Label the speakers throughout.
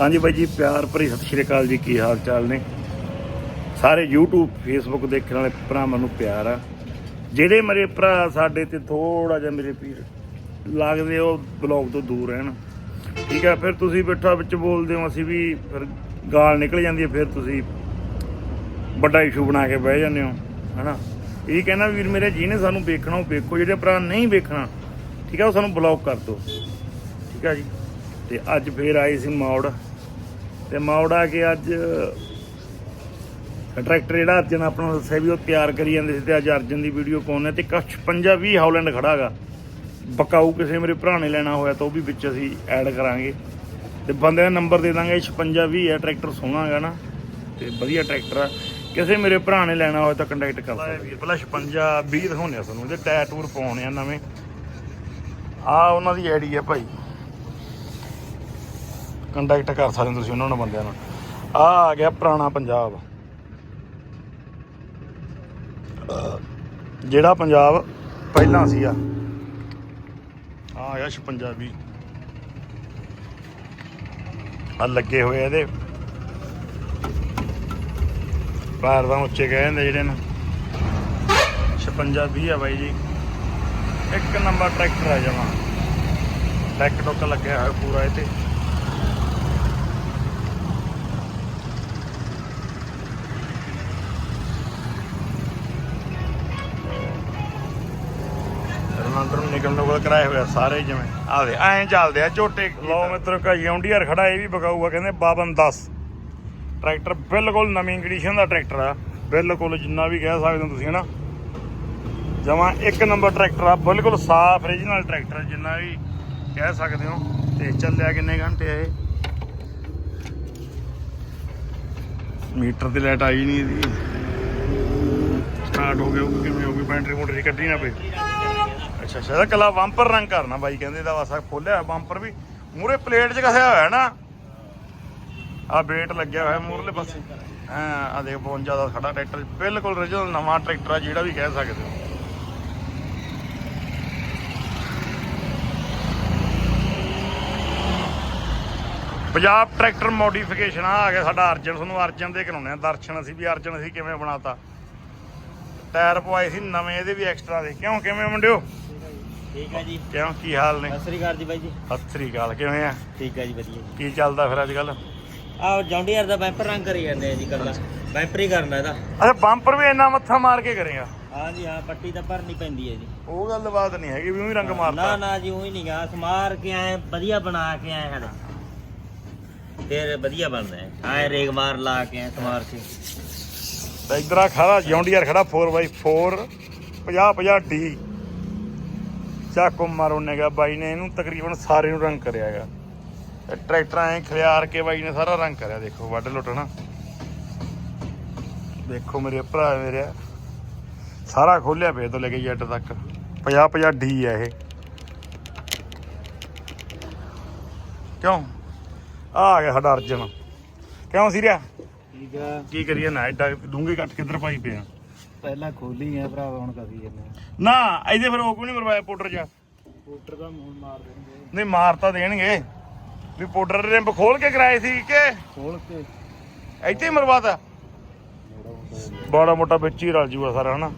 Speaker 1: ਹਾਂਜੀ ਬਾਈ ਜੀ, ਪਿਆਰ ਭਰੀ ਸਤਿ ਸ਼੍ਰੀ ਅਕਾਲ ਜੀ, ਕੀ ਹਾਲ ਚਾਲ ਨੇ? ਸਾਰੇ YouTube, Facebook ਦੇਖਣ ਵਾਲੇ ਭਰਾਵਾਂ ਨੂੰ ਪਿਆਰ ਆ। ਜਿਹੜੇ ਮੇਰੇ ਭਰਾ ਸਾਡੇ ਤੇ ਥੋੜਾ ਜਿਹਾ ਮੇਰੇ ਪੀਰ ਲੱਗਦੇ ਉਹ ਬਲੌਗ ਤੋਂ ਦੂਰ ਰਹਿਣ। ਠੀਕ ਆ, ਫਿਰ ਤੁਸੀਂ ਬੈਠਾ ਵਿੱਚ ਬੋਲਦੇ ਹੋ, ਅਸੀਂ ਵੀ ਫਿਰ ਗਾਲ ਨਿਕਲ ਜਾਂਦੀ ਹੈ ਫਿਰ ਤੁਸੀਂ ਵੱਡਾ ਇਸ਼ੂ ਬਣਾ ਕੇ ਬਹਿ ਜਾਂਦੇ ਹੋ, ਹਨਾ? ਇਹ ਕਹਿੰਦਾ ਵੀਰ, ਮੇਰੇ ਜਿਹਨੇ ਸਾਨੂੰ ਵੇਖਣਾ, ਉਹ ਵੇਖੋ, ਜਿਹੜੇ ਭਰਾ ਨਹੀਂ ਵੇਖਣਾ, ਠੀਕ ਆ, ਉਹ ਸਾਨੂੰ ਬਲੌਕ ਕਰ ਦਿਓ। ਠੀਕ ਆ ਜੀ? ਤੇ ਅੱਜ ਫੇਰ ਆਏ ਸੀ ਮੌੜ। ਤੇ ਮੌੜ ਕੇ ਅੱਜ ਟਰੈਕਟਰ ਜਿਹੜਾ ਅਰਜਨ ਆਪਣਾ ਦੱਸਿਆ ਵੀ ਉਹ ਤਿਆਰ ਕਰੀ ਜਾਂਦੇ ਸੀ ਤੇ ਅੱਜ ਅਰਜਨ ਦੀ ਵੀਡੀਓ ਪਾਉਣੇ ਤੇ ਕੱਛ 50 20 ਹਾਲੈਂਡ ਖੜਾਗਾ। ਬਕਾਊ ਕਿਸੇ ਮੇਰੇ ਭਰਾ ਨੇ ਲੈਣਾ ਹੋਇਆ ਤਾਂ ਉਹ ਵੀ ਵਿੱਚ ਅਸੀਂ ਐਡ ਕਰਾਂਗੇ। ਤੇ ਬੰਦੇ ਦਾ ਨੰਬਰ ਦੇ ਦਾਂਗੇ 56 20 ਹੈ ਟਰੈਕਟਰ ਸੋਹਣਾ ਹੈਗਾ ਨਾ। ਤੇ ਵਧੀਆ ਟਰੈਕਟਰ ਆ। ਕਿਸੇ ਮੇਰੇ ਭਰਾ ਨੇ ਲੈਣਾ ਹੋਇਆ ਤਾਂ ਕੰਟੈਕਟ ਕਰ ਸਕਦੇ ਪਹਿਲਾਂ 56 20 ਦਿਖਾਉਂਦੇ ਆ ਤੁਹਾਨੂੰ ਇਹਦੇ ਟਾਇਰ ਟੂਰ ਪਾਉਣੇ ਆ ਨਵੇਂ। ਆ ਉਹਨਾਂ ਦੀ ਆਈਡੀ ਹੈ ਭਾਈ। ਕੰਟੈਕਟ ਕਰ ਸਕਦੇ ਹੋ ਤੁਸੀਂ ਉਹਨਾਂ ਨਾਲ ਬੰਦਿਆਂ ਨਾਲ ਆ ਆ ਗਿਆ ਪੁਰਾਣਾ ਪੰਜਾਬ। ਜਿਹੜਾ ਪੰਜਾਬ ਪਹਿਲਾਂ ਸੀ ਆ ਆ ਆ 56 ਆ ਲੱਗੇ ਹੋਏ ਇਹਦੇ। ਪੈਰ ਤਾਂ ਉੱਚੇ ਗਏ ਜਾਂਦੇ ਜਿਹੜੇ ਨੇ। 56 20 ਆ ਬਾਈ ਜੀ। ਇੱਕ ਨੰਬਰ ਟਰੈਕਟਰ ਆ ਜਾਵਾ ਟਰੈਕਟਰ ਟੁੱਕ ਲੱਗਿਆ ਹੋਇਆ ਪੂਰਾ ਇਹ ਤੇ। ਰੋਨਾਲਡੋ ਨੂੰ ਨਿਕਲਣ ਕੋਲ ਕਰਾਏ ਹੋਇਆ ਸਾਰੇ ਜਿਵੇਂ। ਆ ਦੇ ਐਂ ਚੱਲਦੇ ਆ ਝੋਟੇ ਲੋ ਮਿੱਤਰੋ ਕਾ ਜੌਂਡੀਅਰ ਖੜਾ ਇਹ ਵੀ ਬਕਾਊਗਾ ਕਹਿੰਦੇ 5210 ਟਰੈਕਟਰ ਬਿਲਕੁਲ ਨਵੀਂ ਕੰਡੀਸ਼ਨ ਦਾ ਟਰੈਕਟਰ ਆ। ਬਿਲਕੁਲ ਜਿੰਨਾ ਵੀ ਕਹਿ ਸਕਦੇ ਹੋ ਤੁਸੀਂ ਹਨਾ? ਜਮਾ ਇੱਕ ਨੰਬਰ ਟਰੈਕਟਰ ਆ ਬਿਲਕੁਲ ਸਾਫ਼ ਓਰੀਜਨਲ ਟਰੈਕਟਰ ਜਿੰਨਾ ਵੀ ਕਹਿ ਸਕਦੇ ਹੋ। ਤੇ ਚੱਲਿਆ ਕਿੰਨੇ ਘੰਟੇ ਇਹ? ਮੀਟਰ ਤੇ ਲਾਈਟ ਆਈ ਨਹੀਂ ਇਹਦੀ। ਸਟਾਰਟ ਹੋ ਗਿਆ ਕਿਵੇਂ ਹੋ ਗਈ? ਬੈਟਰੀ ਮੋਟਰ ਦੀ ਕੱਢੀ ਨਾ ਪਈ। ਅੱਛਾ ਅੱਛਾ, ਇਹਦਾ ਕਲਾ ਬੰਪਰ ਰੰਗ ਕਰਨਾ ਬਾਈ, ਕਹਿੰਦੇ ਇਹਦਾ ਵਾਸਾ ਖੋਲਿਆ ਬੰਪਰ ਵੀ। ਮੂਰੇ ਪਲੇਟ 'ਚ ਕਸਿਆ ਹੋਇਆ ਨਾ। ਆ ਵੇਟ ਲੱਗਿਆ ਹੋਇਆ ਮੂਰਲੇ ਪਾਸੇ। ਹਾਂ ਆ ਦੇਖ, ਬਹੁਤ ਜ਼ਿਆਦਾ ਖੜਾ ਟਰੈਕਟਰ ਬਿਲਕੁਲ original ਨਵਾਂ ਟਰੈਕਟਰ ਆ, ਜਿਹੜਾ ਵੀ ਕਹਿ ਸਕਦੇ ਹੋ। ਪੰਜਾਬ ਟਰੈਕਟਰ ਮੋਡੀਫਿਕੇਸ਼ਨ ਆ ਗਿਆ ਸਾਡਾ ਅਰਜਨ। ਤੁਹਾਨੂੰ ਅਰਜਨ ਦੇ ਕਰਾਉਣੇ ਆ ਦਰਸ਼ਨ ਅਸੀਂ ਵੀ ਅਰਜਨ ਅਸੀਂ ਕਿਵੇਂ ਬਣਾਤਾ। ਟਾਇਰ ਪਵਾਏ ਸੀ ਨਵੇਂ, ਇਹਦੇ ਵੀ ਐਕਸਟਰਾ ਦੇ। ਕਿਉਂ, ਕਿਵੇਂ ਮੁੰਡਿਓ?
Speaker 2: ਠੀਕ ਹੈ ਜੀ।
Speaker 1: ਕਿਉਂ ਕੀ ਹਾਲ ਨੇ?
Speaker 2: ਸਤਿ ਸ੍ਰੀ ਅਕਾਲ ਜੀ ਬਾਈ ਜੀ।
Speaker 1: ਸਤਿ ਸ੍ਰੀ ਅਕਾਲ ਕਿਵੇਂ ਆ?
Speaker 2: ਠੀਕ ਹੈ ਜੀ ਵਧੀਆ
Speaker 1: ਕੀ ਚੱਲਦਾ ਫਿਰ ਅੱਜ ਕੱਲ
Speaker 2: ਆਹ ਜੌਂਡੀਅਰ ਦਾ ਬੈਂਪਰ ਰੰਗ ਕਰੀ ਜਾਂਦੇ ਆ ਜੀ ਕੱਲਾ ਬੈਂਪਰ ਹੀ ਕਰਨਾ ਇਹਦਾ।
Speaker 1: ਅੱਛਾ ਬੰਪਰ ਵੀ ਇੰਨਾ ਮੱਥਾ ਮਾਰ ਕੇ ਕਰੇਗਾ
Speaker 2: ਹਾਂ ਜੀ ਹਾਂ ਪੱਟੀ ਤਾਂ ਭਰਨੀ ਪੈਂਦੀ ਹੈ ਜੀ।
Speaker 1: ਉਹ ਗੱਲ ਬਾਤ ਨਹੀਂ ਹੈਗੀ ਵੀ ਉਹੀ ਰੰਗ
Speaker 2: ਨਾ
Speaker 1: ਮਾਰਦਾ
Speaker 2: ਨਾ ਜੀ ਉਹੀ ਨਹੀਂ ਗਾ। ਸਮਾਰ ਕੇ ਆਏ ਵਧੀਆ ਬਣਾ ਕੇ ਆਏ ਸਾਡੇ। ਫਿਰ ਵਧੀਆ ਬਣਦਾ ਹੈ। ਆਏ ਰੇਗ ਮਾਰ ਲਾ ਕੇ ਆਏ ਸਮਾਰ ਕੇ।
Speaker 1: ਤੇ ਇਧਰ ਆ ਖੜਾ ਜੌਂਡੀਅਰ ਖੜਾ 4x4 50 50 ਡੀ ਚਾਕੋ ਮਾਰੋ ਨੇਗਾ ਬਾਈ ਨੇ ਇਹਨੂੰ ਤਕਰੀਬਨ ਸਾਰੇ ਨੂੰ ਰੰਗ ਕਰਿਆ ਹੈਗਾ। ਟਰੈਕਟਰ ਐ ਖਿਆਰ ਕੇ ਬਾਈ ਨੇ ਸਾਰਾ ਰੰਗ ਕਰਿਆ ਦੇਖੋ ਵੱਡ ਲੁੱਟਣਾ ਦੇਖੋ ਮੇਰੇ ਭਰਾ ਮੇਰੇ ਸਾਰਾ ਖੋਲਿਆ ਪਿਆ ਤੋਂ ਲੈ ਕੇ ਜੱਟ ਤੱਕ। 50 50 ਡੀ ਆ ਇਹ। ਕਿਉਂ? ਆ ਗਿਆ ਸਾਡਾ ਅਰਜਨ। ਕਿਉਂ ਸੀਰਿਆ?
Speaker 2: ਠੀਕ ਆ।
Speaker 1: ਕੀ ਕਰੀਏ ਨਾ ਐਡਾ ਡੂੰਘੇ ਕੱਟ ਕਿੱਧਰ ਪਾਈ ਪਿਆ
Speaker 2: ਪਹਿਲਾਂ ਖੋਲੀ ਹੈ ਭਰਾਵਾ ਹੁਣ ਕਰੀ ਜਾਂਦੇ
Speaker 1: ਨਾ ਇਹਦੇ ਫਿਰ ਉਹ ਕੋਈ ਨਹੀਂ ਮਰਵਾਇਆ ਪਾਊਡਰ ਜਾ?
Speaker 2: ਸਕੂਟਰ ਦਾ ਮੂੰਹ ਮਾਰ ਦਿੰਦੇ
Speaker 1: ਨਹੀਂ ਮਾਰ ਤਾਂ ਦੇਣਗੇ। ਵੀ ਪਾਊਡਰ ਰਿੰਬ ਖੋਲ ਕੇ ਕਰਾਏ ਸੀ ਕਿ?
Speaker 2: ਖੋਲ ਕੇ।
Speaker 1: ਇੱਥੇ ਹੀ ਮਰਵਾਤਾ ਬੜਾ ਮੋਟਾ ਵਿੱਚ ਹੀ ਰਲ ਜੂਗਾ ਸਾਰਾ ਹਨਾ?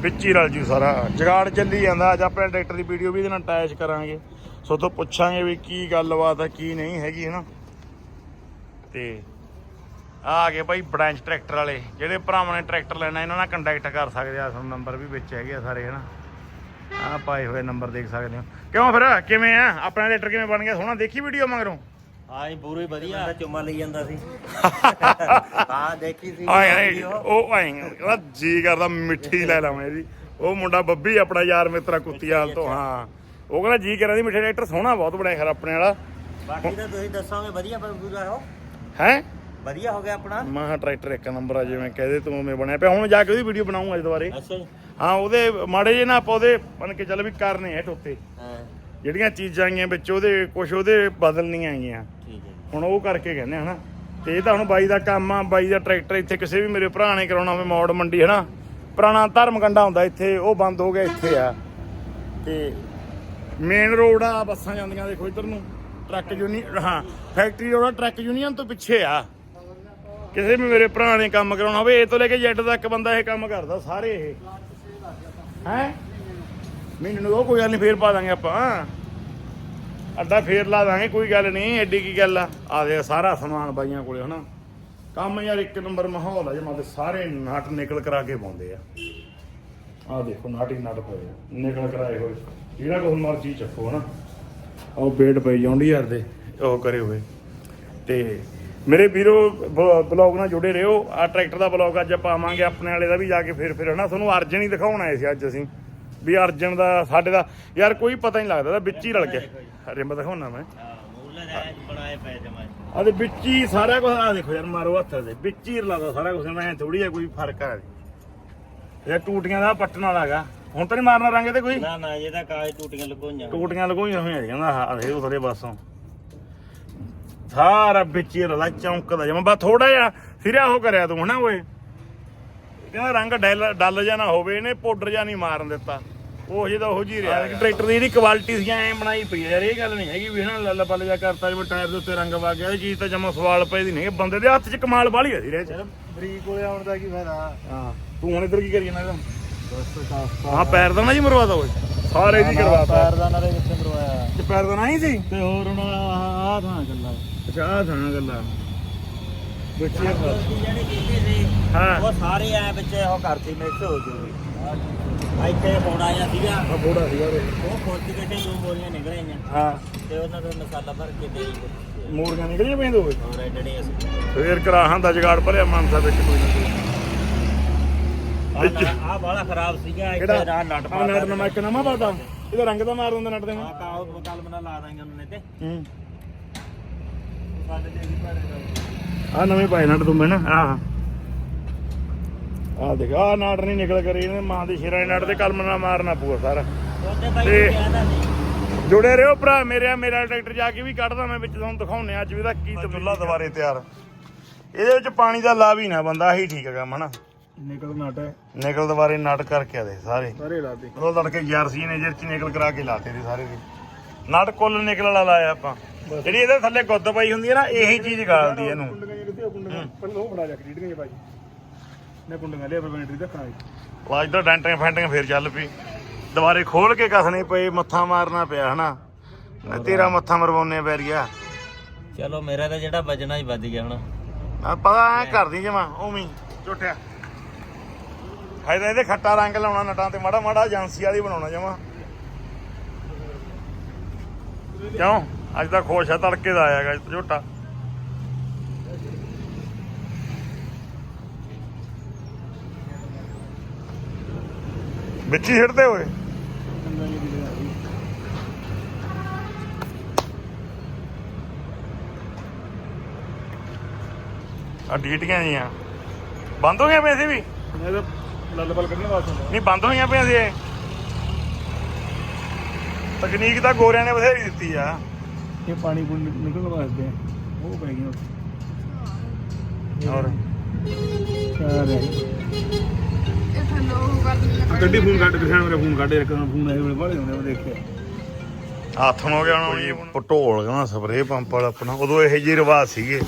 Speaker 1: ਵਿੱਚ ਹੀ ਰਲ ਜੂ ਸਾਰਾ। ਜਗਾੜ ਚੱਲੀ ਜਾਂਦਾ ਅੱਜ ਆਪਣੇ ਟਰੈਕਟਰ ਦੀ ਵੀਡੀਓ ਵੀ ਇਹਦੇ ਨਾਲ ਅਟੈਚ ਕਰਾਂਗੇ। ਸੋ ਤੋਂ ਪੁੱਛਾਂਗੇ ਵੀ ਕੀ ਗੱਲਬਾਤ ਆ ਕੀ ਨਹੀਂ ਹੈਗੀ ਹਨਾ? ਤੇ ਆ ਗਏ ਭਾਈ ਬ੍ਰਾਂਚ ਟਰੈਕਟਰ ਵਾਲੇ। ਜਿਹੜੇ ਭਰਾਵਾਂ ਨੇ ਟਰੈਕਟਰ ਲੈਣਾ ਇਹਨਾਂ ਨਾਲ ਕੰਟੈਕਟ ਕਰ ਸਕਦੇ ਆ। ਤੁਹਾਨੂੰ ਨੰਬਰ ਵੀ ਵਿੱਚ ਹੈਗੇ ਆ ਸਾਰੇ ਹਨਾ? ਆ ਪਾਏ ਹੋਏ ਨੰਬਰ ਦੇਖ ਸਕਦੇ ਹੋ। ਕਿਉਂ ਫਿਰ? ਕਿਵੇਂ ਆ? ਆਪਣਾ ਟਰੈਕਟਰ ਕਿਵੇਂ ਬਣ ਗਿਆ? ਸੋਹਣਾ ਦੇਖੀ ਵੀਡੀਓ ਮਗਰੋਂ?
Speaker 2: ਹਾਂ ਜੀ ਪੂਰੀ ਵਧੀਆ। ਚੁੰਮਾ ਲਈ ਜਾਂਦਾ ਸੀ। ਹਾਂ ਦੇਖੀ ਸੀ।
Speaker 1: ਆਏ ਆਏ। ਉਹ ਆਏ ਕਹਿੰਦਾ ਜੀ ਕਰਦਾ ਮਿੱਠੀ ਲੈ ਲਵਾਂ ਇਹਦੀ ਉਹ ਮੁੰਡਾ ਬੱਬੀ ਆਪਣਾ ਯਾਰ ਮਿੱਤਰਾ ਕੁੱਤੀਆਲ ਤੋਂ ਹਾਂ। ਉਹ ਕਹਿੰਦਾ ਜੀ ਕਰਾਂ ਦੀ ਮਿੱਠੇ ਟਰੈਕਟਰ ਸੋਹਣਾ ਬਹੁਤ ਬੜਿਆ ਖਰਾ ਆਪਣੇ ਵਾਲਾ।
Speaker 2: ਬਾਕੀ ਤਾਂ ਤੁਸੀਂ ਦੱਸੋਗੇ ਵਧੀਆ ਪਰ ਪੂਰਾ ਹੋ
Speaker 1: ਹੈ?
Speaker 2: ਵਧੀਆ ਹੋ ਗਿਆ ਆਪਣਾ।
Speaker 1: ਮਾਹ ਟਰੈਕਟਰ ਇੱਕ ਨੰਬਰ ਆ ਜਿਵੇਂ ਕਹਦੇ ਤੂੰ ਉਵੇਂ ਬਣਿਆ ਪਿਆ। ਹੁਣ ਜਾ ਕੇ ਉਹਦੀ ਵੀਡੀਓ ਬਣਾਉਂਗਾ ਅੱਜ ਦੁਬਾਰੇ।
Speaker 2: ਅੱਛਾ
Speaker 1: ਹਾਂ ਉਹਦੇ ਮਾੜੇ ਜੇ ਨਾ ਆਪਾਂ ਉਹਦੇ ਬਣ ਕੇ ਚੱਲ ਵੀ ਕਰਨੇ ਆ ਟੋਤੇ
Speaker 2: ਹਾਂ।
Speaker 1: ਜਿਹੜੀਆਂ ਚੀਜ਼ਾਂ ਆਈਆਂ ਵਿੱਚ ਉਹਦੇ ਕੁਝ ਉਹਦੇ ਬਦਲਣੀਆਂ ਆਈਆਂ।
Speaker 2: ਠੀਕ ਹੈ
Speaker 1: ਹੁਣ ਉਹ ਕਰਕੇ ਕਹਿੰਦੇ ਹਨਾ ਤੇ ਇਹ ਤਾਂ ਹੁਣ ਬਾਈ ਦਾ ਕੰਮ ਆ ਬਾਈ ਦਾ ਟਰੈਕਟਰ ਇੱਥੇ ਕਿਸੇ ਵੀ ਮੇਰੇ ਭਰਾ ਨੇ ਕਰਾਉਣਾ ਹੋਵੇ ਮੌੜ ਮੰਡੀ ਹਨਾ। ਪੁਰਾਣਾ ਧਰਮ ਕੰਡਾ ਹੁੰਦਾ ਇੱਥੇ ਉਹ ਬੰਦ ਹੋ ਗਿਆ ਇੱਥੇ ਆ। ਤੇ ਮੇਨ ਰੋਡ ਆ ਬੱਸਾਂ ਜਾਂਦੀਆਂ ਦੇਖੋ ਇੱਧਰ ਨੂੰ। ਟਰੱਕ ਯੂਨੀਅਨ ਹਾਂ ਫੈਕਟਰੀ ਆ ਟਰੱਕ ਯੂਨੀਅਨ ਤੋਂ ਪਿੱਛੇ ਆ। ਕਿਸੇ ਵੀ ਮੇਰੇ ਭਰਾ ਨੇ ਕੰਮ ਕਰਾਉਣਾ ਹੋਵੇ, ਇਹ ਤੋਂ ਲੈ ਕੇ ਜੈਡ ਤੱਕ ਬੰਦਾ ਇਹ ਕੰਮ ਕਰਦਾ, ਸਾਰੇ ਇਹ। ਹੈ? ਮੈਨੂੰ ਨੂੰ ਉਹ ਕੋਈ ਗੱਲ ਨਹੀਂ ਫੇਰ ਪਾ ਦਾਂਗੇ ਆਪਾਂ। ਅੱਡਾ ਫੇਰ ਲਾ ਦਾਂਗੇ, ਕੋਈ ਗੱਲ ਨਹੀਂ ਐਡੀ ਕੀ ਗੱਲ ਆ? ਆ ਦੇ ਸਾਰਾ ਸਮਾਨ ਬਾਈਆਂ ਕੋਲੇ, ਹਨਾ? ਕੰਮ ਯਾਰ ਇੱਕ ਨੰਬਰ ਮਾਹੌਲ ਆ ਜਮਾ ਤੇ ਸਾਰੇ ਨਟ ਨਿਕਲ ਕਰਾ ਕੇ ਪਾਉਂਦੇ ਆ। ਆ ਦੇਖੋ, ਨਾਟੀ ਨਟ ਪਏ ਨਿਕਲ ਕਰਾਏ ਹੋਏ। ਜਿਹੜਾ ਕੋਲ ਮਰਜ਼ੀ ਚੱਕੋ, ਹਨਾ? ਉਹ ਬੇਡ ਪਈ ਜਾਂਦੀ ਯਾਰ ਦੇ। ਉਹ ਕਰੇ ਹੋਏ। ਤੇ ਮੇਰੇ ਵੀਰੋ ਬਲੌਗ ਨਾਲ ਜੁੜੇ ਰਹੋ। ਆ ਟਰੈਕਟਰ ਦਾ ਬਲੌਗ ਅੱਜ ਪਾਵਾਂਗੇ ਆਪਣੇ ਵਾਲੇ ਦਾ ਵੀ ਜਾ ਕੇ ਫਿਰ ਫਿਰ ਹਨਾ? ਤੁਹਾਨੂੰ ਅਰਜਨ ਹੀ ਦਿਖਾਉਣ ਆਏ ਸੀ ਅੱਜ ਅਸੀਂ। ਵੀ ਅਰਜਨ ਦਾ ਸਾਡੇ ਦਾ ਯਾਰ ਕੋਈ ਪਤਾ ਨਹੀਂ ਲੱਗਦਾ ਵਿੱਚ ਹੀ ਰਲ ਗਿਆ। ਰਿੰਬ ਦਿਖਾਉਣਾ ਮੈਂ।
Speaker 2: ਮੂਲੇ ਦੇ
Speaker 1: ਵਿੱਚ ਹੀ ਸਾਰਾ ਕੁਝ ਆ ਦੇਖੋ ਯਾਰ ਮਾਰੋ ਹੱਥ ਦੇ ਵਿੱਚ ਹੀ ਰਲਾਦਾ ਸਾਰਾ ਕੁਝ ਮੈਂ ਥੋੜੀ ਜਿਹਾ ਕੋਈ ਫ਼ਰਕ ਆ ਇਹ ਟੂਟੀਆਂ ਦਾ ਪੱਟਣ ਵਾਲਾ ਹੈਗਾ। ਹੁਣ ਤਾਂ ਨਹੀਂ ਮਾਰਨਾ ਰੰਗ ਤੇ ਕੋਈ?
Speaker 2: ਨਾ ਨਾ ਇਹਦਾ ਕਾਜ ਟੂਟੀਆਂ ਲਗੋਈਆਂ
Speaker 1: ਟੂਟੀਆਂ ਲਗੋਈਆਂ ਹੋਈਆਂ ਕਹਿੰਦਾ ਆ ਦੇ ਉਧਰੇ ਪਾਸੋਂ ਸਾਰਾ ਵਿੱਚ ਹੀ ਰਲਾ ਚੌਂਕਦਾ ਜਮਾ ਬਾ ਥੋੜਾ ਜਿਹਾ ਸਿਰਿਆ ਉਹ ਕਰਿਆ ਤੂੰ ਹਨਾ ਓਏ। ਕਹਿੰਦਾ ਰੰਗ ਡੱਲ ਡੱਲ ਜਾਂ ਨਾ ਹੋਵੇ ਇਹਨੇ ਪਾਊਡਰ ਜਾਂ ਨਹੀਂ ਮਾਰਨ ਦਿੱਤਾ। ਉਹ ਜਿਹਦਾ ਉਹ ਜੀ ਰਿਹਾ ਟਰੈਕਟਰ ਦੀ ਜਿਹੜੀ ਕੁਆਲਿਟੀ ਸੀ ਐ ਬਣਾਈ ਪਈ ਯਾਰ ਇਹ ਗੱਲ ਨਹੀਂ ਹੈਗੀ ਵੀ ਹਨਾ ਲੱਲ ਪੱਲ ਜਾ ਕਰਤਾ ਜਿਵੇਂ ਟਾਇਰ ਦੇ ਉੱਤੇ ਰੰਗ ਵਗ ਗਿਆ ਇਹ ਚੀਜ਼ ਤਾਂ ਜਮਾ ਸਵਾਲ ਪਏ ਦੀ ਨਹੀਂ ਬੰਦੇ ਦੇ ਹੱਥ 'ਚ ਕਮਾਲ ਵਾਲੀ ਆ ਸੀ ਰੇ
Speaker 3: ਬਰੀਕ ਕੋਲੇ ਆਉਣ ਦਾ ਕੀ ਫਾਇਦਾ?
Speaker 1: ਹਾਂ ਤੂੰ ਹੁਣ ਇੱਧਰ ਕੀ ਕਰੀ ਜਾਂਦਾ ਇਹਦਾ
Speaker 3: ਬਸ ਕਾਸਤਾ
Speaker 1: ਹਾਂ ਪੈਰ ਦਾ ਨਾ ਜੀ ਮਰਵਾਦਾ ਓਏ। ਸਾਰੇ ਦੀ ਕਰਵਾਤਾ
Speaker 3: ਪੈਰ ਦਾ ਨਾਰੇ ਕਿੱਥੇ ਮਰਵਾਇਆ?
Speaker 1: ਤੇ ਪੈਰ ਦਾ ਨਾ ਹੀ ਸੀ?
Speaker 3: ਤੇ ਹੋਰ ਹੁਣ ਆਹ ਥਾਂ ਚੱਲਾ
Speaker 1: ਅੱਛਾ ਆ ਥਾਂ ਗੱਲਾਂ। ਹੀ ਆ।
Speaker 2: ਜਿਹੜੀ ਕੀਤੀ ਸੀ
Speaker 1: ਹਾਂ।
Speaker 2: ਉਹ ਸਾਰੇ ਐ ਵਿੱਚ ਉਹ ਕਰਤੀ ਮਿਕਸ ਹੋ ਜੂਗੀ ਇੱਥੇ ਪੌੜਾ ਜਿਹਾ ਸੀਗਾ।
Speaker 1: ਆ ਬੋੜਾ ਸੀਗਾ ਉਹ
Speaker 2: ਖੋਜ ਕੇ ਤੇ ਦੋ ਬੋਰੀਆਂ ਨਿਕਲ ਆਈਆਂ
Speaker 1: ਹਾਂ।
Speaker 2: ਤੇ ਉਹਨਾਂ ਦਾ ਮਸਾਲਾ ਭਰ ਕੇ ਦੇ ਦਿੱਤੀ।
Speaker 1: ਮੂੜੀਆਂ ਨਿਕਲੀਆਂ ਪੈਂਦੇ ਹੋਏ
Speaker 2: ਹੋਰ ਐਡੜੇ ਅਸੀਂ
Speaker 1: ਫੇਰ ਕਰਾਹਾਂ ਦਾ ਜਗਾੜ ਭਰਿਆ ਮਨਸਾ ਵਿੱਚ ਕੋਈ ਨਾ ਕੋਈ।
Speaker 2: ਆਹ ਆਹ ਬਾਲਾ ਖਰਾਬ ਸੀਗਾ ਇੱਥੇ
Speaker 1: ਕਿਹੜਾ?
Speaker 2: ਦਾ ਨਟ
Speaker 1: ਆ ਨਟ ਨਵਾਂ ਇੱਕ ਨਵਾਂ ਪਾਤਾ। ਇਹਦਾ ਰੰਗ ਤਾਂ ਮਾਰ ਦਿੰਦਾ ਨਟ ਦੇ।
Speaker 2: ਆ ਕਾਹ ਕਲ ਬਣਾ ਲਾ ਦਾਂਗੇ ਉਹਨਾਂ ਨੇ ਤੇ।
Speaker 1: ਹੂੰ।
Speaker 2: ਸਾਡੇ ਤੇ ਵੀ ਭਰੇ
Speaker 1: ਆ ਨਵੇਂ ਪਾਏ ਨਟ ਤੂੰ ਮੈਂ ਨਾ ਆਹ ਆ ਦੇਖ ਆ ਨਟ ਨਹੀਂ ਨਿਕਲ ਕਰੀ ਇਹਨੇ ਮਾਂ ਦੇ ਸ਼ੇਰਾਂ ਦੇ ਨਟ ਤੇ ਕਲਮ ਨਾਲ ਮਾਰਨਾ ਪੂਆ ਸਾਰਾ।
Speaker 2: ਉਹਦੇ ਬਾਈ
Speaker 1: ਤੇ-
Speaker 2: ਨੂੰ ਕਹਿੰਦਾ ਸੀ।
Speaker 1: ਜੁੜੇ ਰਹੋ ਭਰਾ ਮੇਰੇ ਮੇਰਾ ਟਰੈਕਟਰ ਜਾ ਕੇ ਵੀ ਕੱਢਦਾ ਮੈਂ ਵਿੱਚ ਤੁਹਾਨੂੰ ਦਿਖਾਉਣੇ ਅੱਜ ਵੀ ਦਾ ਕੀ ਤਬਦੀਲਾ ਦੁਬਾਰੇ ਤਿਆਰ। ਇਹਦੇ ਵਿੱਚ ਪਾਣੀ ਦਾ ਲਾ ਵੀ ਨਾ ਬੰਦਾ ਆਹੀ ਠੀਕ ਹੈਗਾ ਮਨਾ
Speaker 3: ਨਿਕਲ ਨਟ
Speaker 1: ਨਿਕਲ ਦੁਬਾਰੇ ਨਟ ਕਰਕੇ ਆ ਦੇ ਸਾਰੇ।
Speaker 3: ਸਾਰੇ ਲਾ ਦੇ।
Speaker 1: ਉਹ ਲੜਕੇ ਯਾਰ ਸੀ ਨੇ ਚ ਨਿਕਲ ਕਰਾ ਕੇ ਲਾਤੇ ਦੇ ਸਾਰੇ ਦੇ। ਨਟ ਕੁੱਲ ਨਿਕਲ ਵਾਲਾ ਲਾਇਆ ਆਪਾਂ। ਜਿਹੜੀ ਇਹਦੇ ਥੱਲੇ ਗੁੱਦ ਪਈ ਹੁੰਦੀ ਹੈ ਨਾ ਇਹੀ ਚੀਜ਼ ਗਾਲਦੀ ਇਹਨੂੰ।
Speaker 3: ਕੁੰਡੀਆਂ ਆ ਕੁੰਡੀਆਂ। ਪਹਿਲਾਂ ਉਹ ਫੜਾ ਜਾ ਕਰੀੜੀਆਂ ਭਾਈ। ਨੇ ਕੁੰਡੀਆਂ ਲਿਆ ਪਰ ਬੈਟਰੀ ਰੱਖਣਾ
Speaker 1: ਆਵਾਜ਼ ਤਾਂ ਡੈਂਟੀਆਂ ਫੈਂਟੀਆਂ ਫੇਰ ਚੱਲ ਪਈ। ਦੁਬਾਰੇ ਖੋਲ ਕੇ ਕਸਣੇ ਪਏ ਮੱਥਾ ਮਾਰਨਾ ਪਿਆ ਹਨਾ? ਤੇਰਾ ਮੱਥਾ ਮਰਵਾਉਣੇ ਪੈ ਗਿਆ
Speaker 2: ਚਲੋ ਮੇਰਾ ਤਾਂ ਜਿਹੜਾ ਵੱਜਣਾ ਹੀ ਵੱਜ ਗਿਆ ਹੁਣ।
Speaker 1: ਆ ਪਤਾ ਐ ਕਰਦੀ ਜਮਾ ਉਵੇਂ ਹੀ, ਝੁੱਟਿਆ ਹਾਇਦਾ ਇਹਦੇ ਖੱਟਾ ਰੰਗ ਲਾਉਣਾ ਨਟਾਂ ਤੇ, ਮਾੜਾ ਮਾੜਾ ਏਜੰਸੀ ਵਾਲੀ ਬਣਾਉਣਾ ਜਮਾ। ਕਿਉਂ? ਅੱਜ ਤਾਂ ਖੁਸ਼ ਆ, ਤੜਕੇ ਦਾ ਆਇਆਗਾ ਝੋਟਾ ਵਿੱਚ ਹੀ ਹਿੱਟਦੇ ਹੋਏ। ਆ ਡੀਟੀਆਂ ਜੀਆਂ। ਬੰਦ ਹੋ ਗਿਆ ਪਈਆਂ ਵੀ?
Speaker 3: ਇਹਦਾ ਲੱਲ ਬਲ ਕੱਢਣ ਵਾਸਤੇ
Speaker 1: ਨਹੀਂ ਬੰਦ ਹੋਈਆਂ ਪਈਆਂ ਸੀ ਇਹ। ਤਕਨੀਕ ਤਾਂ ਗੋਰਿਆਂ ਨੇ ਬਥੇਰੀ ਦਿੱਤੀ ਆ।
Speaker 3: ਇਹ ਪਾਣੀ ਪੂਣੀ ਨਿਕਲਣ ਵਾਸਤੇ ਉਹ ਪੈ ਗਈਆਂ
Speaker 1: ਔਰ
Speaker 3: ਚਾਰ ਹੈ। ਗੱਡੀ ਫੋਨ ਕੱਢ ਕੇ ਮੇਰਾ ਫੋਨ ਕੱਢ ਰੱਖਣਾ ਫੋਨ ਇਹ ਵੇਲੇ ਬਾਲੇ ਹੁੰਦੇ ਮੈਂ ਦੇਖਿਆ।
Speaker 1: ਹੱਥ ਨੂੰ ਹੋ ਗਿਆ ਹੁਣ ਪਟੋਲ ਕਹਿੰਦਾ ਸਪਰੇਅ ਪੰਪ ਵਾਲਾ ਆਪਣਾ। ਉਦੋਂ ਇਹੋ ਜਿਹੇ ਰਿਵਾਜ ਸੀਗੇ।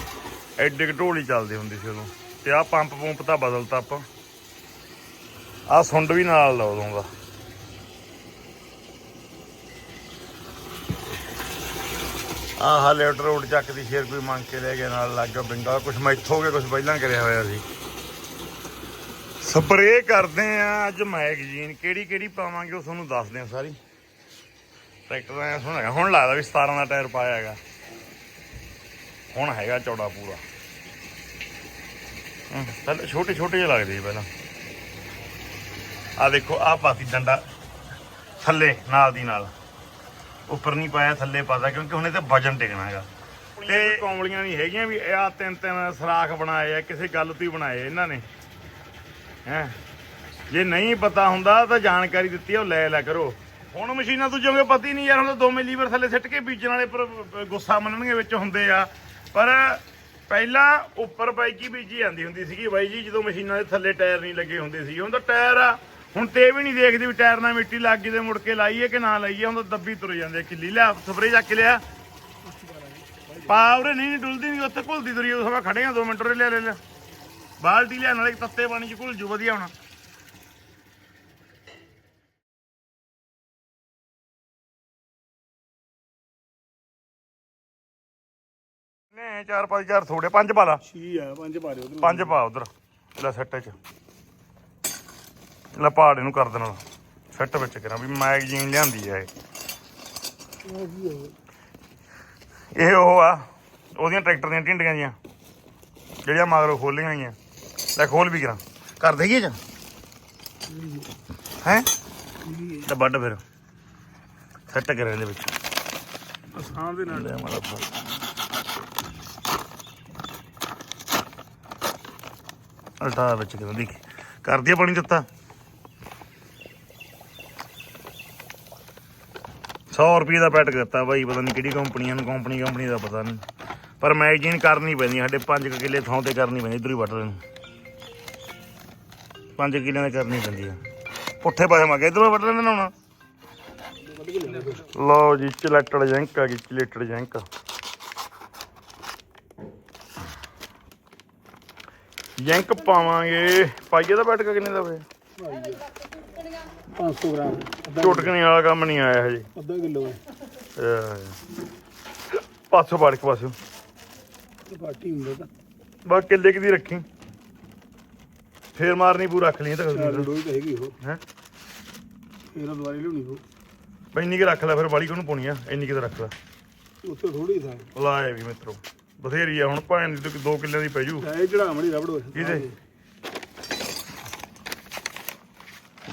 Speaker 1: ਐਡੇ ਕੁ ਢੋਲੀ ਚੱਲਦੇ ਹੁੰਦੇ ਸੀ ਉਦੋਂ। ਤੇ ਆਹ ਪੰਪ ਪੰਪ ਤਾਂ ਬਦਲਤਾ ਆਪਾਂ। ਆਹ ਸੁੰਡ ਵੀ ਨਾਲ ਲਾ ਉਦੋਂ ਦਾ ਆਹ ਹਾਲੇ ਰੋਡ ਚੱਕ ਦੀ ਸ਼ੇਰ ਕੋਈ ਮੰਗ ਕੇ ਲੈ ਗਿਆ ਨਾਲ ਲੱਗਾ ਬਿੰਗਾ। ਕੁਝ ਮੈਥੋਂ ਕੇ ਕੁਝ ਪਹਿਲਾਂ ਕਰਿਆ ਹੋਇਆ ਸੀ। ਸਪਰੇਅ ਕਰਦੇ ਆ ਅੱਜ ਮੈਗਜ਼ੀਨ। ਕਿਹੜੀ ਕਿਹੜੀ ਪਾਵਾਂਗੇ ਉਹ ਤੁਹਾਨੂੰ ਦੱਸਦੇ ਆ ਸਾਰੀ। ਟਰੈਕਟਰ ਦਾ ਐਂ ਹੁਣ ਲੱਗਦਾ ਵੀ 17 ਦਾ ਟਾਇਰ ਪਾਇਆ ਹੈਗਾ। ਹੁਣ ਹੈਗਾ ਚੌੜਾ ਪੂਰਾ। ਪਹਿਲਾਂ ਛੋਟੇ ਛੋਟੇ ਜਿਹੇ ਲੱਗਦੇ ਸੀ ਪਹਿਲਾਂ। ਆ ਦੇਖੋ ਆ ਪਾਤੀ ਡੰਡਾ। ਥੱਲੇ ਨਾਲ ਦੀ ਨਾਲ। ਉੱਪਰ ਨਹੀਂ ਪਾਇਆ ਥੱਲੇ ਪਾਦਾ ਕਿਉਂਕਿ ਹੁਣ ਇਹ ਤੇ ਵਜਨ ਟਿਕਣਾ ਹੈਗਾ। ਤੇ ਕੌਮਲੀਆਂ ਨਹੀਂ ਹੈਗੀਆਂ ਵੀ ਆ ਤਿੰਨ ਤਿੰਨ ਸਰਾਖ ਬਣਾਏ ਆ ਕਿਸੇ ਗੱਲ ਤੋਂ ਹੀ ਬਣਾਏ ਇਹਨਾਂ ਨੇ। ਹੈ? ਜੇ ਨਹੀਂ ਪਤਾ ਹੁੰਦਾ ਤਾਂ ਜਾਣਕਾਰੀ ਦਿੱਤੀ ਉਹ ਲੈ ਲਿਆ ਕਰੋ। ਹੁਣ ਮਸ਼ੀਨਾਂ ਤੋਂ ਜਿਵੇਂ ਪਤਾ ਨਹੀਂ ਯਾਰ ਹੁਣ ਤਾਂ ਦੋਵੇਂ ਲੀਵਰ ਥੱਲੇ ਸਿੱਟ ਕੇ ਬੀਜਣ ਵਾਲੇ ਪਰ ਗੁੱਸਾ ਮੰਨਣਗੇ ਵਿੱਚ ਹੁੰਦੇ ਆ। ਪਰ ਪਹਿਲਾਂ ਉੱਪਰ ਬਾਈਕੀ ਬੀਜੀ ਜਾਂਦੀ ਹੁੰਦੀ ਸੀਗੀ ਬਾਈ ਜੀ ਜਦੋਂ ਮਸ਼ੀਨਾਂ ਦੇ ਥੱਲੇ ਟਾਇਰ ਨਹੀਂ ਲੱਗੇ ਹੁੰਦੇ ਸੀ ਹੁਣ ਤਾਂ ਟਾਇਰ ਆ। ਹੁਣ ਤੇ ਵੀ ਨਹੀਂ ਦੇਖਦੀ ਵੀ ਟਾਇਰ ਨਾਲ ਮਿੱਟੀ ਲੱਗ ਗਈ ਤੇ ਮੁੜ ਕੇ ਲਾਈਏ ਕਿ ਨਾ ਲਾਈਏ ਹੁਣ ਤਾਂ ਦੱਬੀ ਤੁਰ ਜਾਂਦੇ ਆ ਕਿੱਲੀ। ਲਿਆ ਸਪਰੇ ਚੱਕ ਲਿਆ। ਪਾ ਉਰੇ ਨਹੀਂ ਨਹੀਂ ਡੁੱਲਦੀ ਨਹੀਂ ਉੱਥੇ ਘੁਲਦੀ ਤੁਰੀ ਉਸ ਵਾ ਖੜੇ ਆ 2 ਮਿੰਟ ਲਿਆ ਲੈ ਲੈ ਬਾਲਟੀ ਲਿਆ ਨਾਲੇ ਤੱਤੇ ਪਾਣੀ ਚ ਘੁਲ ਜੂ ਵਧੀਆ ਹੁਣ। ਨੇ ਚਾਰ ਪੰਜ ਚਾਰ ਥੋੜੇ ਪੰਜ ਪਾ ਲਾ।
Speaker 3: ਛੀ ਆ ਪੰਜ ਪਾ ਦਿਓ ਉਧਰ।
Speaker 1: ਪੰਜ ਪਾ ਉਧਰ ਲੈ ਸੈੱਟ ਚ। ਲੈ ਪਹਾੜ ਇਹਨੂੰ ਕਰ ਦੇਣਾ। ਸੈੱਟ ਵਿੱਚ ਕਰਾਂ ਵੀ ਮੈਗਜ਼ੀਨ ਲਿਆਂਦੀ ਆ ਇਹ। ਇਹ ਉਹ ਆ ਉਹਦੀਆਂ ਟਰੈਕਟਰ ਦੀਆਂ ਢਿੰਡੀਆਂ ਜੀਆਂ ਜਿਹੜੀਆਂ ਮਗਰੋਂ ਖੋਲੀਆਂ ਹੋਈਆਂ। ਲੈ ਖੋਲ ਵੀ ਕਰਾਂ। ਕਰ ਦੇਈਏ ਜਾਂ ਹੈ? ਤੇ ਵੱਡ ਫਿਰ। ਸੈੱਟ ਕਰਾਂ ਇਹਦੇ ਵਿੱਚ।
Speaker 3: ਆਸਾਮ ਦੇ ਨਾਲ।
Speaker 1: ਲੈ ਫੜ। ਉਲਟਾ ਵਿੱਚ ਕਿਉਂ ਦੇਖ। ਕਰ ਦਿਆ ਪਾਣੀ ਦਿੱਤਾ 100 ਰੁਪਏ ਦਾ ਪੈਟਕ ਦਿੱਤਾ ਬਾਈ, ਪਤਾ ਨਹੀਂ ਕਿਹੜੀ ਕੰਪਨੀ ਨੂੰ, ਕੰਪਨੀ ਕੰਪਨੀ ਦਾ ਪਤਾ ਨਹੀਂ ਪਰ ਮੈਗਜ਼ੀਨ ਕਰਨੀ ਪੈਂਦੀ ਸਾਡੇ 5 ਕਿੱਲੇ ਥਾਂ ਤੇ ਕਰਨੀ ਪੈਂਦੀ, ਇਧਰ ਹੀ ਵੱਢ ਲੈਣ। 5 ਕਿੱਲਿਆਂ ਦੇ ਕਰਨੀ ਪੈਂਦੀ ਆ। ਪੁੱਠੇ ਪਾਸੇ ਮਾ ਇਧਰੋਂ ਵੱਢ ਲੈਂਦੇ ਨਾ ਲਓ ਜੀ ਚਲੇਟਡ ਜੈਂਕ ਆ ਗਈ ਚਲੇਟਡ ਜੈਂਕ। ਜੈਂਕ ਪਾਵਾਂਗੇ। ਪਾਈਏ ਦਾ ਬੈਠ ਕੇ ਕਿੰਨੇ ਦਾ ਵੇ?
Speaker 3: 500 ਗ੍ਰਾਮ।
Speaker 1: ਟੁੱਟਕਣੇ ਵਾਲਾ ਕੰਮ ਨਹੀਂ ਆਇਆ ਹਜੇ।
Speaker 3: ਅੱਧਾ ਕਿਲੋ
Speaker 1: ਅਹ ਪਾਸੋਂ ਵੜ ਕੇ ਪਾਸੋਂ
Speaker 3: ਹੁੰਦਾ ਤਾਂ।
Speaker 1: ਬਾ ਕਿੱਲੇ ਕਿਦੀ ਰੱਖੀ। ਫੇਰ ਮਾਰਨੀ ਪੂਰ ਰੱਖ ਲਈ ਤਾਂ
Speaker 3: ਲੋਈ ਤਾਂ ਹੈਗੀ ਉਹ।
Speaker 1: ਹੈ?
Speaker 3: ਫੇਰ ਦੁਬਾਰੇ ਲਿਆਉਣੀ ਉਹ
Speaker 1: ਬਈ ਇੰਨੀ ਕਿ ਰੱਖ ਲੈ ਫਿਰ ਬਾਲੀ ਕੋਨੂੰ ਪਾਉਣੀ ਆ? ਇੰਨੀ ਕਿ ਤਾਂ ਰੱਖ ਲੈ।
Speaker 3: ਉੱਥੇ ਥੋੜੀ ਥਾਂ।
Speaker 1: ਲਾਏ ਵੀ ਮਿੱਤਰੋ। ਬਥੇਰੀ ਆ ਹੁਣ ਭੈਣ ਦੀ 2 ਕਿੱਲਿਆਂ ਦੀ ਪੈ ਜੂ।
Speaker 3: ਇਹ ਚੜਾਵਣੀ ਰਬੜ
Speaker 1: ਕਿਹਦੇ?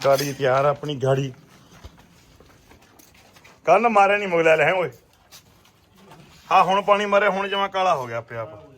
Speaker 1: ਗਾੜੀ ਤਿਆਰ ਆ, ਆਪਣੀ ਗਾੜੀ। ਕੱਲ ਮਾਰਿਆ ਨਹੀਂ ਮੁਗਲਾ ਲੈ ਓਏ। ਆ ਹੁਣ ਪਾਣੀ ਮਾਰਿਆ, ਹੁਣ ਜਮਾ ਕਾਲਾ ਹੋ ਗਿਆ ਆਪੇ ਆਪ।